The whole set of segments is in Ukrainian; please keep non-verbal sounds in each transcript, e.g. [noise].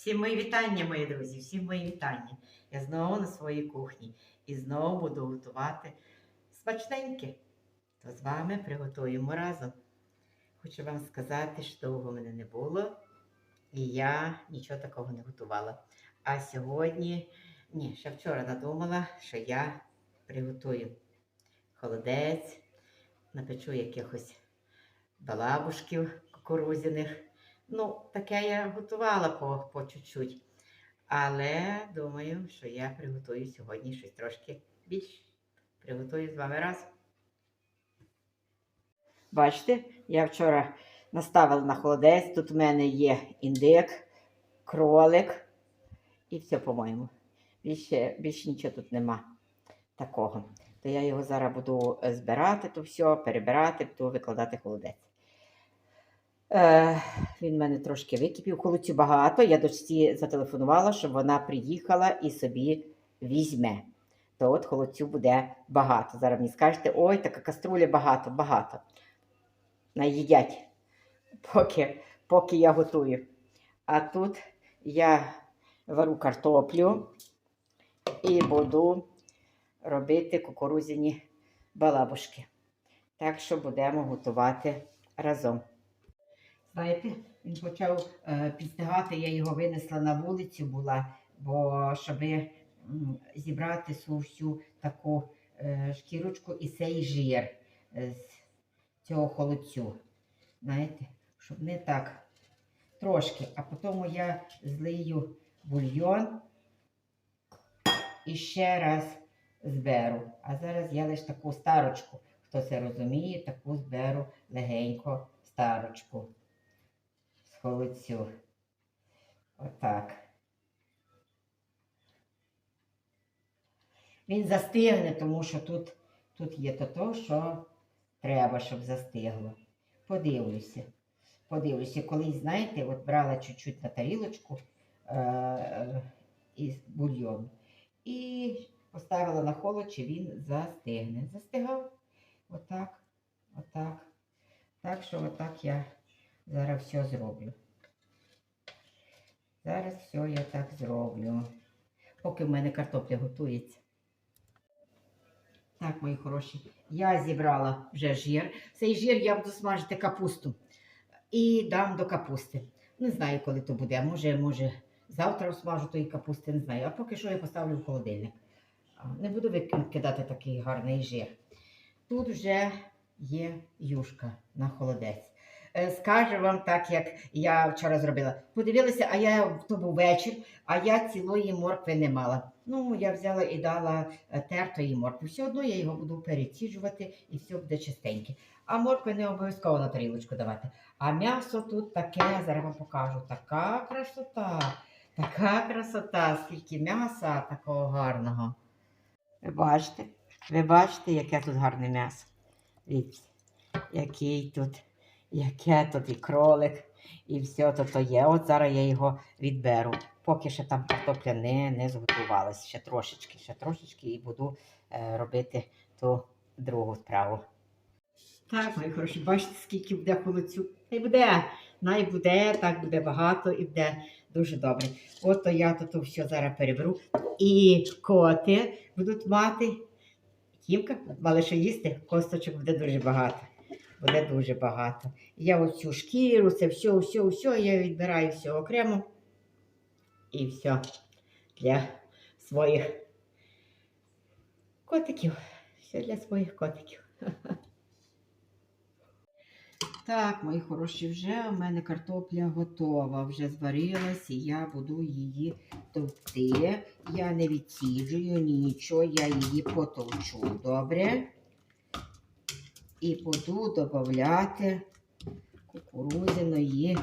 Всім мої вітання, мої друзі, всім мої вітання. Я знову на своїй кухні і знову буду готувати смачненьке. То з вами приготуємо разом. Хочу вам сказати, що довго мене не було, і я нічого такого не готувала. А сьогодні, ні, ще вчора надумала, що я приготую холодець, напечу якихось балабушків кукурузяних. Ну, таке я готувала по, по чуть-чуть. Але думаю, що я приготую сьогодні щось трошки більше. Приготую з вами разом. Бачите, я вчора наставила на холодець. Тут в мене є індик, кролик і все, по-моєму. Більше, більше нічого тут нема такого. То я його зараз буду е, збирати, то все, перебирати, буду викладати холодець. Е, він мене трошки википів, холодцю багато. Я дочці зателефонувала, щоб вона приїхала і собі візьме. То от холодцю буде багато. Зараз мені скажете, ой, така каструля багато, багато. Наїдять, поки, поки я готую. А тут я вару картоплю і буду робити кукурузяні балабушки. Так що будемо готувати разом. Знаєте, він почав е, підстигати, я його винесла на вулицю була, бо щоб зібрати всю таку е, шкірочку і цей жир е, з цього холодцю. Знаєте, щоб не так трошки. А потім я злию бульйон і ще раз зберу. А зараз я лише таку старочку. Хто це розуміє, таку зберу легенько старочку з холодцю. Отак. Він застигне, тому що тут, тут є то, то, що треба, щоб застигло. Подивлюся. Подивлюся, колись, знаєте, от брала чуть-чуть на тарілочку е- е- із бульйону. І поставила на холод, чи він застигне. Застигав. Отак, отак. Так що отак я зараз все зроблю. Зараз все я так зроблю. Поки в мене картопля готується. Так, мої хороші, я зібрала вже жир. Цей жир я буду смажити капусту і дам до капусти. Не знаю, коли то буде. Може, може, завтра смажу тої капусти, не знаю. А поки що я поставлю в холодильник. Не буду викидати такий гарний жир. Тут вже є юшка на холодець. Е, Скажу вам так, як я вчора зробила. Подивилася, а я то був вечір, а я цілої моркви не мала. Ну, я взяла і дала е, тертої моркви. Все одно я його буду переціжувати і все буде чистеньке. А моркви не обов'язково на тарілочку давати. А м'ясо тут таке, зараз вам покажу. Така красота, така красота, скільки м'яса такого гарного. Ви бачите? Ви бачите, яке тут гарне м'ясо? Який тут, яке тут і кролик, і все тут то є. От зараз я його відберу. Поки ще там картопля не, не зготувалась. Ще трошечки, ще трошечки і буду е, робити ту другу справу. Так, мої хороші, бачите, скільки буде холодцю. Та й буде, най буде, так буде багато і буде дуже добре. От то я тут все зараз переберу. І коти будуть мати. Кімка, мали що їсти, косточок буде дуже багато. Буде дуже багато. Я оцю шкіру, це все, все, все, я відбираю все окремо. І все для своїх котиків. Все для своїх котиків. [laughs] Так, мої хороші, вже у мене картопля готова, вже зварилась, і я буду її товкти. Я не відсіджую нічого, я її потовчу, добре. І буду додати кукурудзяної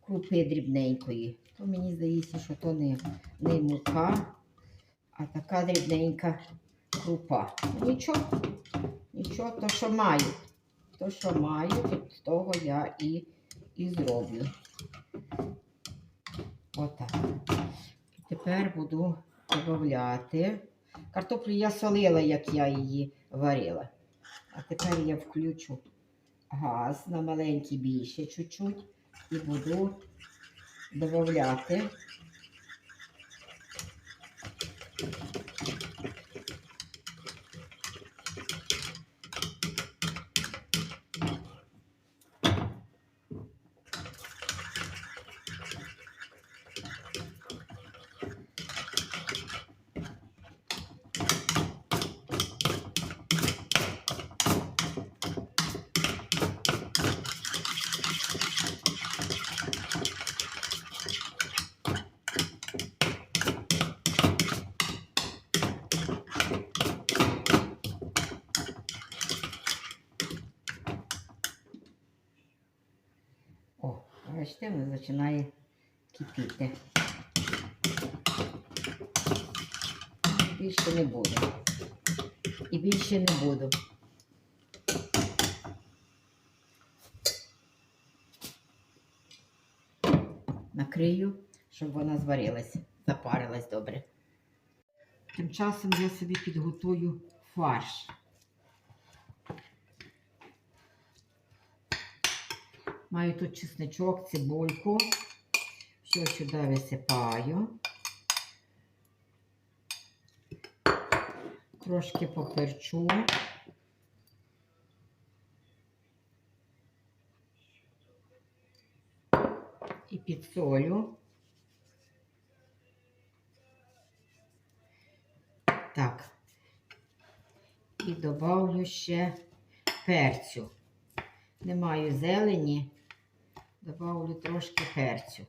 крупи дрібненької. То мені здається, що то не, не мука, а така дрібненька крупа. Нічого, нічого, то що маю. То, що маю, з того я і, і зроблю. Отак. Тепер буду додати. Картоплю я солила, як я її варила. А тепер я включу газ на маленький більше чуть-чуть і буду додати. О, бачите, воно починає кипіти. Більше не буду. І більше не буду. Накрию, щоб вона зварилась, запарилась добре. Тим часом я собі підготую фарш. Маю тут чесничок, цибульку. Все сюди висипаю. Трошки поперчу. І підсолю. Так. І добавлю ще перцю. Не маю зелені, добавлю трошки перцю.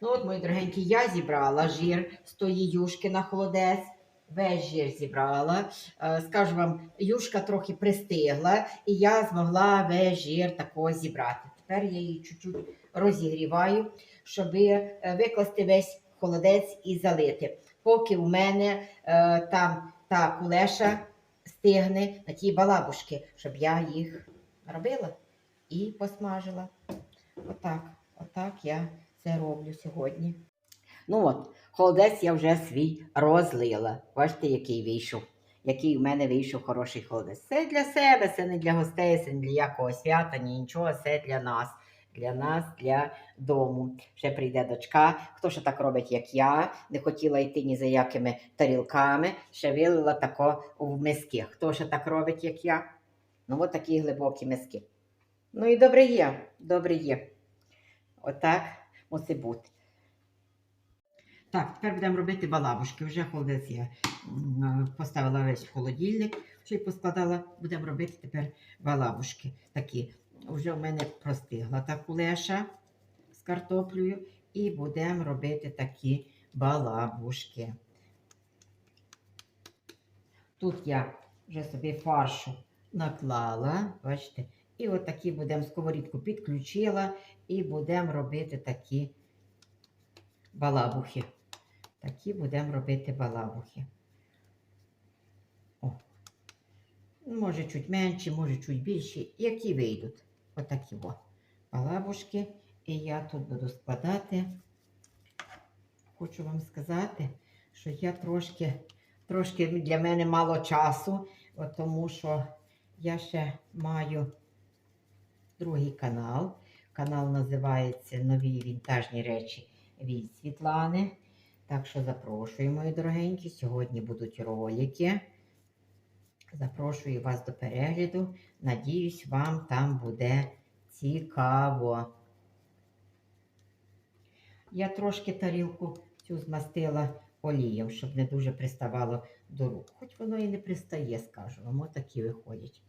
Ну от, мої дорогенькі, я зібрала жир з тої юшки на холодець. Весь жир зібрала. Е, Скажу вам, юшка трохи пристигла, і я змогла весь жир такого зібрати. Тепер я її чуть-чуть розігріваю, щоб е, викласти весь холодець і залити. Поки у мене е, там та кулеша стигне на ті балабушки, щоб я їх робила і посмажила. Отак, отак я це роблю сьогодні. Ну от, холодець я вже свій розлила. Бачите, який вийшов. Який в мене вийшов хороший холодець. Це для себе, це не для гостей, це не для якого свята, ні нічого, це для нас. Для нас, для дому. Ще прийде дочка. Хто ще так робить, як я, не хотіла йти ні за якими тарілками, ще вилила тако в миски. Хто ще так робить, як я? Ну, от такі глибокі миски. Ну і добре є, добре є. Отак мусить бути. Так, тепер будемо робити балабушки. Вже холодець я поставила весь в холодильник, ще й поскладала. Будемо робити тепер балабушки такі. Вже в мене простигла та кулеша з картоплею. І будемо робити такі балабушки. Тут я вже собі фаршу наклала, бачите, і отакі будемо сковорідку підключила і будемо робити такі балабухи. Такі будемо робити балабухи. О. Може, чуть менші, може, чуть більші, які вийдуть. Отакі о. балабушки. І я тут буду складати. Хочу вам сказати, що я трошки, трошки для мене мало часу, тому що я ще маю другий канал. Канал називається Нові вінтажні речі від Світлани. Так що запрошую, мої дорогенькі. Сьогодні будуть ролики. Запрошую вас до перегляду. Надіюсь, вам там буде цікаво. Я трошки тарілку цю змастила олієм, щоб не дуже приставало до рук. Хоч воно і не пристає, скажу вам. Отакі виходять.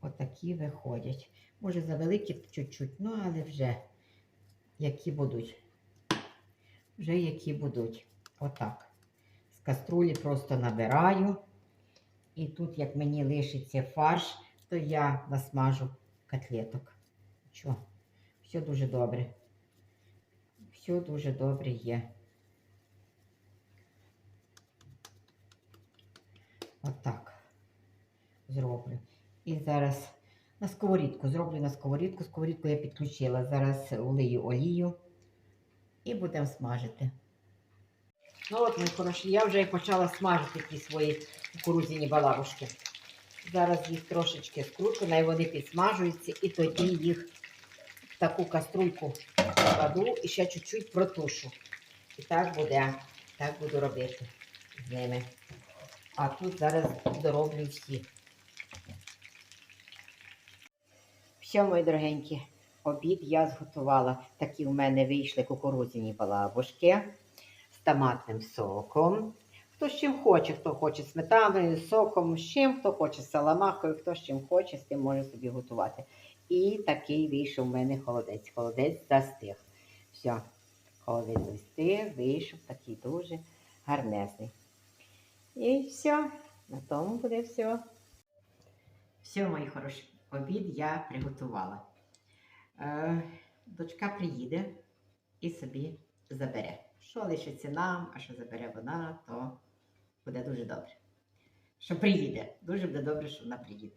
Отакі виходять. Може, завеликі чуть-чуть, ну, але вже які будуть. Вже які будуть. Отак. З каструлі просто набираю. І тут, як мені лишиться фарш, то я насмажу котлеток. Що? Все дуже добре. Все дуже добре є. Отак. Зроблю. І зараз на сковорідку. Зроблю на сковорідку. Сковорідку я підключила. Зараз улию олію і будемо смажити. Ну от, мої хороші, я вже і почала смажити ті свої кукурудзяні балабушки. Зараз їх трошечки скручу, най вони підсмажуються, і тоді їх таку каструльку кладу і ще чуть-чуть протушу. І так буде, так буду робити з ними. А тут зараз дороблю всі. Все, мої дорогенькі, обід я зготувала. Такі у мене вийшли кукурудзяні балабушки томатним соком. Хто з чим хоче, хто хоче з сметаною, соком, з чим, хто хоче з саламахою, хто з чим хоче, з тим може собі готувати. І такий вийшов у мене холодець. Холодець застиг. Все, холодець застиг, вийшов такий дуже гарнезний. І все, на тому буде все. Все, мої хороші, обід я приготувала. Е, дочка приїде і собі забере. Що лишиться нам, а що забере вона, то буде дуже добре. Що приїде. Дуже буде добре, що вона приїде.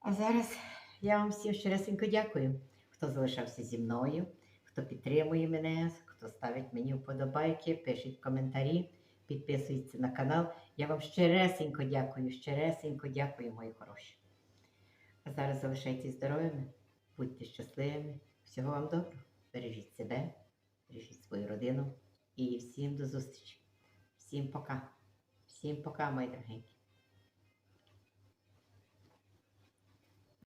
А зараз я вам всім щиресенько дякую, хто залишався зі мною, хто підтримує мене, хто ставить мені вподобайки, пишіть коментарі, підписується на канал. Я вам щиресенько дякую, щиресенько дякую, мої хороші. А зараз залишайтесь здоровими, будьте щасливими. Всього вам доброго. Бережіть себе, бережіть свою родину і всім до зустрічі. Всім пока. Всім пока, мої дорогенькі.